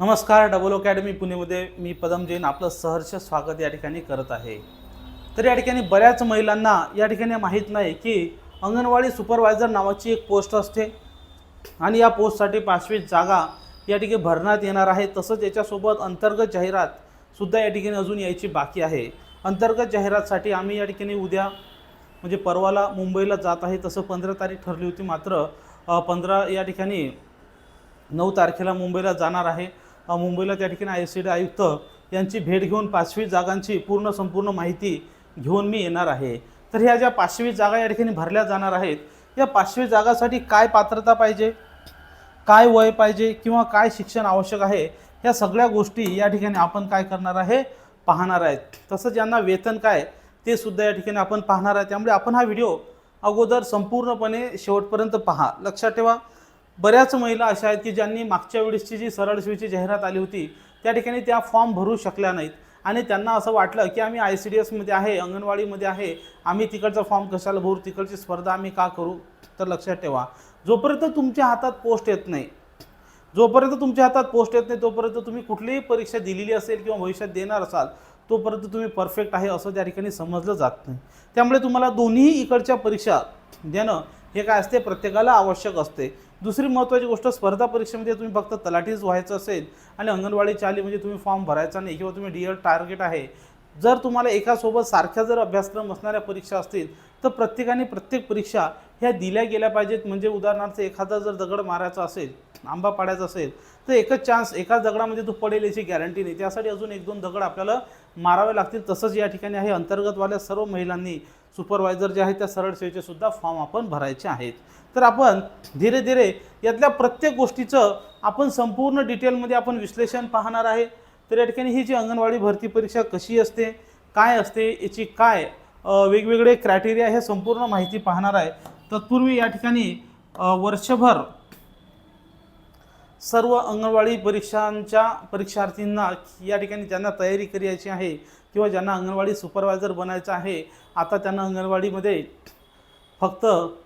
नमस्कार double academy पुणेमध्ये मी पदम जैन आपलं सहर्ष स्वागत या ठिकाणी करत आहे. तर या ठिकाणी बऱ्याच महिलांना या ठिकाणी माहीत नाही की अंगणवाडी सुपरवायझर नावाची एक पोस्ट असते आणि या पोस्टसाठी पाचवी जागा या ठिकाणी भरण्यात येणार आहे. तसंच याच्यासोबत अंतर्गत जाहिरात सुद्धा या ठिकाणी अजून यायची बाकी आहे. अंतर्गत जाहिरातसाठी आम्ही या ठिकाणी उद्या म्हणजे परवाला मुंबईला जात आहे. तसं पंधरा तारीख ठरली होती मात्र पंधरा या ठिकाणी नऊ तारखेला मुंबईला जाणार आहे. मुंबईला त्या ठिकाणी आय सी डी आयुक्त यांची भेट घेऊन पाचवी जागांची पूर्ण संपूर्ण माहिती घेऊन मी येणार आहे. तर ह्या ज्या पाचवी जागा या ठिकाणी भरल्या जाणार आहेत या पाचवी जागासाठी काय पात्रता पाहिजे? काय वय पाहिजे किंवा काय शिक्षण आवश्यक आहे? ह्या सगळ्या गोष्टी या ठिकाणी आपण काय करणार आहे? पाहणार आहेत. तसंच यांना वेतन काय ते सुद्धा या ठिकाणी आपण पाहणार आहे. त्यामुळे आपण हा व्हिडिओ अगोदर संपूर्णपणे शेवटपर्यंत पहा. लक्षात ठेवा. बऱ्याच महिला अशा आहेत की ज्यांनी मागच्या वेळेसची जी सरळ सेवेची जाहिरात आली होती त्या ठिकाणी त्या फॉर्म भरू शकल्या नाहीत. आणि त्यांना असं वाटलं की आम्ही आय सी डी एसमध्ये आहे अंगणवाडीमध्ये आहे आम्ही तिकडचा फॉर्म कशाला भरू तिकडची स्पर्धा आम्ही का करू तर लक्षात ठेवा. जोपर्यंत तुमच्या हातात पोस्ट येत नाही जोपर्यंत तुमच्या हातात पोस्ट येत नाही तोपर्यंत तुम्ही कुठलीही परीक्षा दिलेली असेल किंवा भविष्यात देणार असाल तोपर्यंत तुम्ही परफेक्ट आहे असं त्या ठिकाणी समजलं जात नाही. त्यामुळे तुम्हाला दोन्ही इकडच्या परीक्षा देणं हे काय असते? प्रत्येकाला आवश्यक असते. दुसरी महत्त्वाची गोष्ट स्पर्धा परीक्षेमध्ये तुम्ही फक्त तलाठीच व्हायचं असेल आणि अंगणवाडी आली म्हणजे तुम्ही फॉर्म भरायचा नाही किंवा तुम्ही डी टार्गेट आहे. जर तुम्हाला एकासोबत सारख्या जर अभ्यासक्रम असणाऱ्या परीक्षा असतील तर प्रत्येकाने प्रत्येक परीक्षा ह्या दिल्या गेल्या पाहिजेत. म्हणजे उदाहरणार्थ एखादा जर दगड मारायचा असेल आंबा पाडायचा असेल तर एकच चान्स एकाच दगडामध्ये तो पडेल याची गॅरंटी नाही. त्यासाठी अजून एक दोन दगड आपल्याला मारावे लागतील. तसंच या ठिकाणी आहे अंतर्गतवाल्या सर्व महिलांनी सुपरवायझर जे आहेत त्या सरळ सेवेचे सुद्धा फॉर्म आपण भरायचे आहेत. तर आपण धीरे धीरे यातल्या प्रत्येक गोष्टीचं आपण संपूर्ण डिटेलमध्ये आपण विश्लेषण पाहणार आहे. तर या ठिकाणी ही जी अंगणवाडी भरती परीक्षा कशी असते काय असते याची काय वेगवेगळे क्रायटेरिया हे संपूर्ण माहिती पाहणार आहे. तत्पूर्वी या ठिकाणी वर्षभर सर्व अंगणवाडी परीक्षांच्या परीक्षार्थींना या ठिकाणी ज्यांना तयारी करायची आहे. किंवा ज्यांना अंगणवाडी सुपरवायझर बनायचं आहे आता त्यांना अंगणवाडीमध्ये फक्त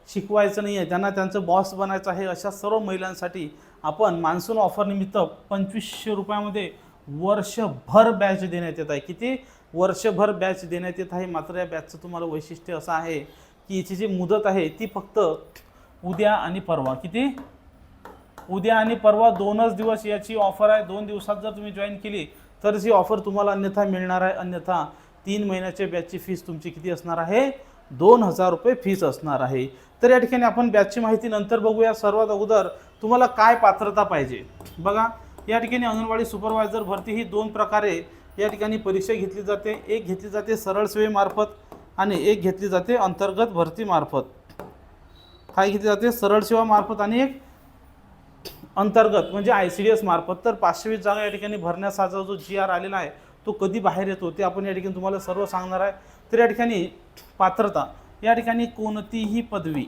शिकवायचं नाही आहे ज्यांना त्यांचं बॉस बनायचं आहे अशा सर्व महिलांसाठी आपण मान्सून ऑफरनिमित्त पंचवीसशे रुपयामध्ये वर्षभर बॅच देण्यात येत आहे. किती? वर्षभर बॅच देण्यात येत आहे. मात्र या बॅचचं तुम्हाला वैशिष्ट्य असं आहे की याची जी मुदत आहे ती फक्त उद्या आणि परवा. किती? उद्या आणि परवा दोनच दिवस याची ऑफर आहे. दोन दिवसात जर तुम्ही जॉईन केली तरच ही ऑफर तुम्हाला अन्यथा मिळणार आहे अन्यथा तीन महिन्याच्या बॅचची फीस तुमची किती असणार आहे? दोन हजार रुपये फीस असणार आहे. तर या ठिकाणी आपण बॅचची माहिती नंतर बघूया. सर्वात अगोदर तुम्हाला काय पात्रता पाहिजे? बघा या ठिकाणी अंगणवाडी सुपरवायझर भरती ही दोन प्रकारे या ठिकाणी परीक्षा घेतली जाते. एक घेतली जाते सरळ सेवेमार्फत आणि एक घेतली जाते अंतर्गत भरतीमार्फत काय घेतली जाते? सरळ सेवामार्फत आणि एक अंतर्गत म्हणजे आय सी डी एस मार्फत तर पाचशे वीस जागा या ठिकाणी भरण्याचा जो जी आर आलेला आहे तो कधी बाहेर येतो ते आपण या ठिकाणी तुम्हाला सर्व सांगणार आहे. तर या ठिकाणी पात्रता या ठिकाणी कोणतीही पदवी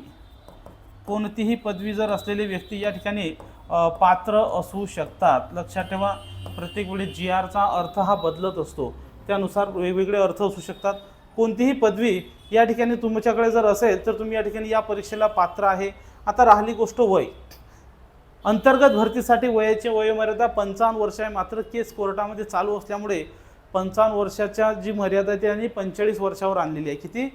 कोणतीही पदवी जर असलेली व्यक्ती या ठिकाणी पात्र असू शकतात. लक्षात ठेवा प्रत्येक वेळी जी आरचा अर्थ हा बदलत असतो. त्यानुसार वेगवेगळे अर्थ असू शकतात. कोणतीही पदवी या ठिकाणी तुमच्याकडे जर असेल तर तुम्ही या ठिकाणी या परीक्षेला पात्र आहे. आता राहिली गोष्ट वय. अंतर्गत भरतीसाठी वयाची वयोमर्यादा पंचावन्न वर्ष आहे. मात्र केस कोर्टामध्ये चालू असल्यामुळे पंचावन्न वर्षाच्या जी मर्यादा आहे ती आणि पंचेचाळीस वर्षावर आणलेली आहे. किती?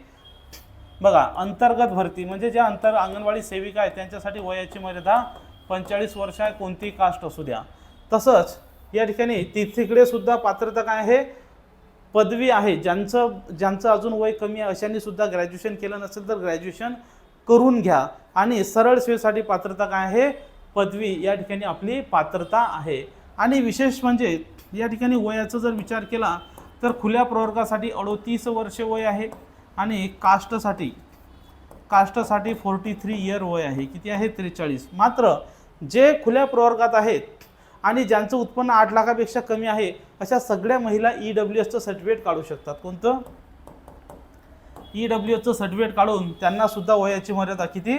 बघा अंतर्गत भरती म्हणजे ज्या अंतर अंगणवाडी सेविका आहेत त्यांच्यासाठी वयाची मर्यादा पंचेचाळीस वर्ष आहे. कोणतीही कास्ट असू द्या. तसंच या ठिकाणी तिथे सुद्धा पात्रता काय आहे? पदवी आहे. ज्यांचं ज्यांचं अजून वय कमी आहे अशांनी सुद्धा ग्रॅज्युएशन केलं नसेल तर ग्रॅज्युएशन करून घ्या. आणि सरळ सेवेसाठी पात्रता काय आहे? पदवी या ठिकाणी आपली पात्रता आहे. आणि विशेष म्हणजे या ठिकाणी वयाचा जर विचार केला तर खुल्या प्रवर्गासाठी अडोतीस वर्ष वय आहे आणि कास्टसाठी कास्टसाठी फोर्टी थ्री इयर वय आहे. किती आहे? त्रेचाळीस. मात्र जे खुल्या प्रवर्गात आहेत आणि ज्यांचं उत्पन्न आठ लाखापेक्षा कमी आहे अशा सगळ्या महिला ई डब्ल्यू एसचं सर्टिफिकेट काढू शकतात. कोणतं? ई डब्ल्यू एसचं सर्टिफिकेट काढून त्यांना सुद्धा वयाची मर्यादा किती?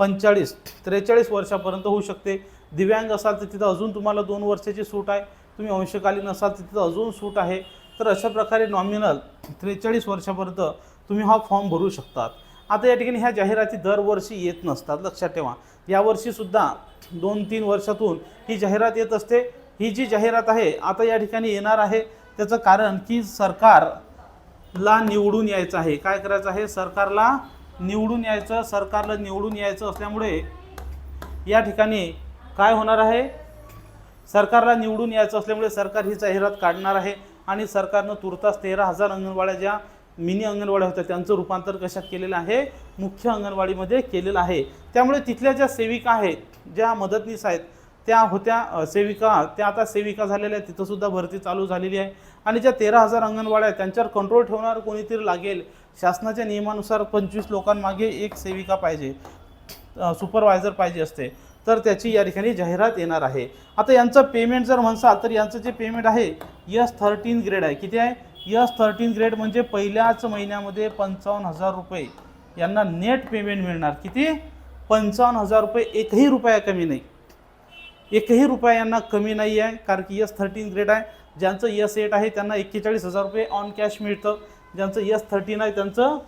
पंचेचाळीस त्रेचाळीस वर्षापर्यंत होऊ शकते. दिव्यांग असाल तर तिथं अजून तुम्हाला दोन वर्षाची सूट आहे. तुम्ही अंशकालीन असाल तर तिथं अजून सूट आहे. तर अशा प्रकारे नॉमिनल त्रेचाळीस वर्षापर्यंत तुम्ही हा फॉर्म भरू शकतात. आता या ठिकाणी ह्या जाहिराती दरवर्षी येत नसतात लक्षात ठेवा. यावर्षीसुद्धा दोन तीन वर्षातून ही जाहिरात येत असते. ही जी जाहिरात आहे आता या ठिकाणी येणार आहे. त्याचं कारण की सरकारला निवडून यायचं आहे. काय करायचं आहे? सरकारला निवडून यायचं सरकारला निवडून यायचं असल्यामुळे या ठिकाणी काय होणार आहे? सरकारला निवडून यायचं असल्यामुळे सरकार ही जाहिरात काढणार आहे आणि सरकारनं तुर्तास तेरा हजार अंगणवाड्या ज्या मिनी अंगणवाड्या होत्या त्यांचं रूपांतर कशात केलेलं आहे? मुख्य अंगणवाडीमध्ये केलेलं आहे. त्यामुळे तिथल्या ज्या सेविका आहेत ज्या मदतनीस आहेत त्या होत्या सेविका त्या आता सेविका झालेल्या आहेत तिथंसुद्धा भरती चालू झालेली आहे. आणि ज्या तेरा हजार अंगणवाड्या आहेत त्यांच्यावर कंट्रोल ठेवणार कोणीतरी लागेल शासनाच्या नियमानुसार पंचवीस लोकांमागे एक सेविका पाहिजे सुपरवायझर पाहिजे असते तर त्याची या ठिकाणी जाहिरात येणार आहे. आता यांचं पेमेंट जर म्हणसाल तर यांचं जे पेमेंट आहे यस थर्टीन ग्रेड आहे. किती आहे? यस थर्टीन ग्रेड म्हणजे पहिल्याच महिन्यामध्ये पंचावन्न हजार रुपये. यांना नेट पेमेंट मिळणार. किती? पंचावन्न हजार रुपये. एकही रुपया कमी नाही. एकही रुपया यांना कमी नाही आहे कारण की यस थर्टीन ग्रेड आहे. ज्यांचं यस एट आहे त्यांना एक्केचाळीस हजार रुपये ऑन कॅश मिळतं. ज्यांचं यस थर्टीन आहे त्यांचं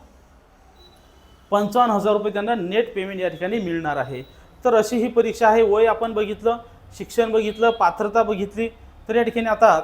पंचावन्न हजार रुपये त्यांना नेट पेमेंट या ठिकाणी मिळणार आहे. तर अशी ही परीक्षा आहे. वय आपण बघितलं शिक्षण बघितलं पात्रता बघितली तर या ठिकाणी आता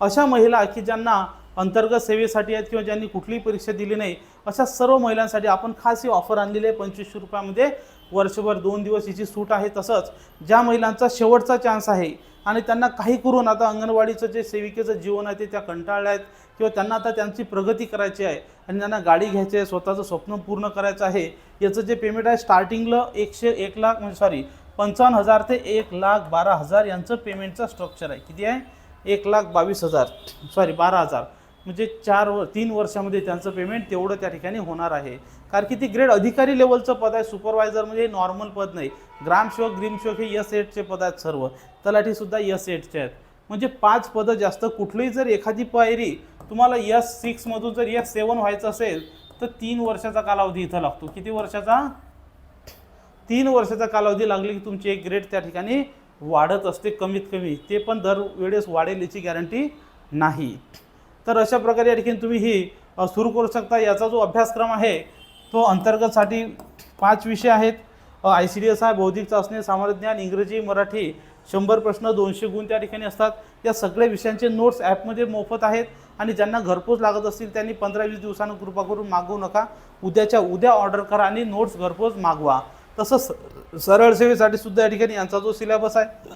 अशा महिला की ज्यांना अंतर्गत सेवेसाठी आहेत किंवा ज्यांनी कुठलीही परीक्षा दिली नाही अशा सर्व महिलांसाठी आपण खास ही ऑफर आणलेली आहे पंचवीसशे रुपयामध्ये. वर्षभर दोन दिवस हिची सूट आहे तसंच ज्या महिलांचा शेवटचा चान्स आहे आणि त्यांना काही करून आता अंगणवाडीचं जे सेविकेचं जीवन आहे ते त्या कंटाळल्या आहेत किंवा त्यांना आता त्यांची प्रगती करायची आहे आणि त्यांना गाडी घ्यायची आहे स्वतःचं स्वप्न पूर्ण करायचं आहे याचं जे पेमेंट आहे स्टार्टिंगला एकशे एक लाख म्हणजे सॉरी पंचावन्न हजार ते एक लाख बारा हजार यांचं पेमेंटचं स्ट्रक्चर आहे. किती आहे? एक लाख बावीस हजार. सॉरी बारा हजार. म्हणजे चार व तीन वर्षामध्ये त्यांचं पेमेंट तेवढं त्या ठिकाणी होणार आहे. कारण की ती ग्रेड अधिकारी लेवलचं पद आहे सुपरवायझर म्हणजे नॉर्मल पद नाही. ग्रामसेवक ग्रीमसेवक हे यस एटचे पद आहेत सर्व. तलाठीसुद्धा यस एटचे आहेत. म्हणजे पाच पदं जास्त कुठलीही जर एखादी पायरी तुम्हाला यस सिक्समधून जर यस सेवन व्हायचं असेल तर तीन वर्षाचा कालावधी इथं लागतो. किती वर्षाचा? तीन वर्षाचा कालावधी लागली की तुमची एक ग्रेड त्या ठिकाणी वाढत असते कमीत कमी. ते पण दरवेळेस वाढेल याची गॅरंटी नाही. तर अशा प्रकारे या ठिकाणी तुम्ही ही सुरू करू शकता. याचा जो अभ्यासक्रम आहे तो अंतर्गतसाठी पाच विषय आहेत. आय सी डी एस आहे बौद्धिक चाचणी सामान्य ज्ञान इंग्रजी मराठी शंभर प्रश्न दोनशे गुण त्या ठिकाणी असतात. या सगळ्या विषयांचे नोट्स ॲपमध्ये मोफत आहेत आणि ज्यांना घरपोच लागत असतील त्यांनी पंधरा वीस दिवसानं कृपा करून मागवू नका. उद्याच्या उद्या ऑर्डर करा आणि नोट्स घरपोच मागवा. तसंच सरळ सेवेसाठी सुद्धा या ठिकाणी यांचा जो सिलेबस आहे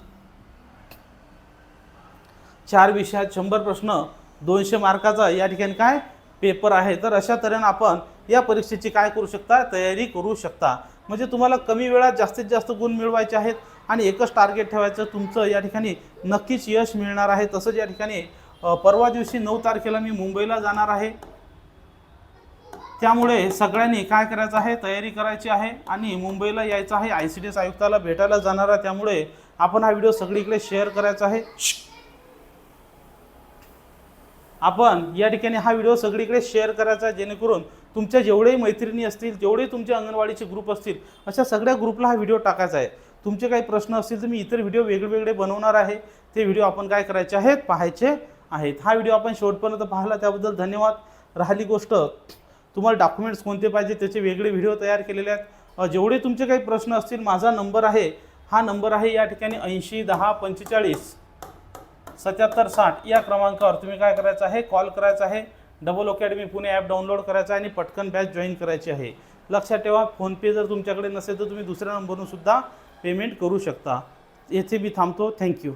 चार विषयात शंभर प्रश्न दोनशे मार्काचा या ठिकाणी काय पेपर आहे. तर अशा तऱ्हेनं आपण या परीक्षेची काय करू शकता? तयारी करू शकता. म्हणजे तुम्हाला कमी वेळात जास्तीत जास्त गुण मिळवायचे आहेत आणि एकच टार्गेट ठेवायचं तुमचं या ठिकाणी नक्कीच यश मिळणार आहे. तसंच या ठिकाणी परवा दिवशी नऊ तारखेला मी मुंबईला जाणार आहे. त्यामुळे सगळ्यांनी काय करायचं आहे? तयारी करायची आहे आणि मुंबईला यायचं आहे. आय सी डी एस आयुक्ताला भेटायला जाणार आहे. त्यामुळे आपण हा व्हिडिओ सगळीकडे शेअर करायचा आहे. आपण या ठिकाणी हा व्हिडिओ सगळीकडे शेअर करायचा जेणेकरून तुमच्या जेवढेही मैत्रिणी असतील जेवढे तुमचे अंगणवाडीचे ग्रुप असतील अशा सगळ्या ग्रुपला हा व्हिडिओ टाकायचा आहे. तुमचे काही प्रश्न असतील तर मी इतर व्हिडिओ वेगळे बनवणार आहे. ते व्हिडिओ आपण काय करायचे आहेत पाहायचे आहेत. हा व्हिडिओ आपण शेवटपर्यंत पाहिला त्याबद्दल धन्यवाद. राहिली गोष्ट तुम्हाला डॉक्युमेंट्स कोणते पाहिजे त्याचे वेगळे व्हिडिओ तयार केलेले आहेत. जेवढे तुमचे काही प्रश्न असतील माझा नंबर आहे. हा नंबर आहे या ठिकाणी ऐंशी दहा पंचेचाळीस. सत्याहत्तर साठ या क्रमांकावर तुम्ही काय करायचं आहे? कॉल करायचा आहे. Double academy Pune app download करायचं आहे आणि पटकन बॅच जॉईन करायची आहे. लक्षात ठेवा फोनपे जर तुमच्याकडे नसेल तर तुम्ही दुसऱ्या नंबरवरून सुद्धा पेमेंट करू शकता. येथे मी थांबतो. थँक्यू.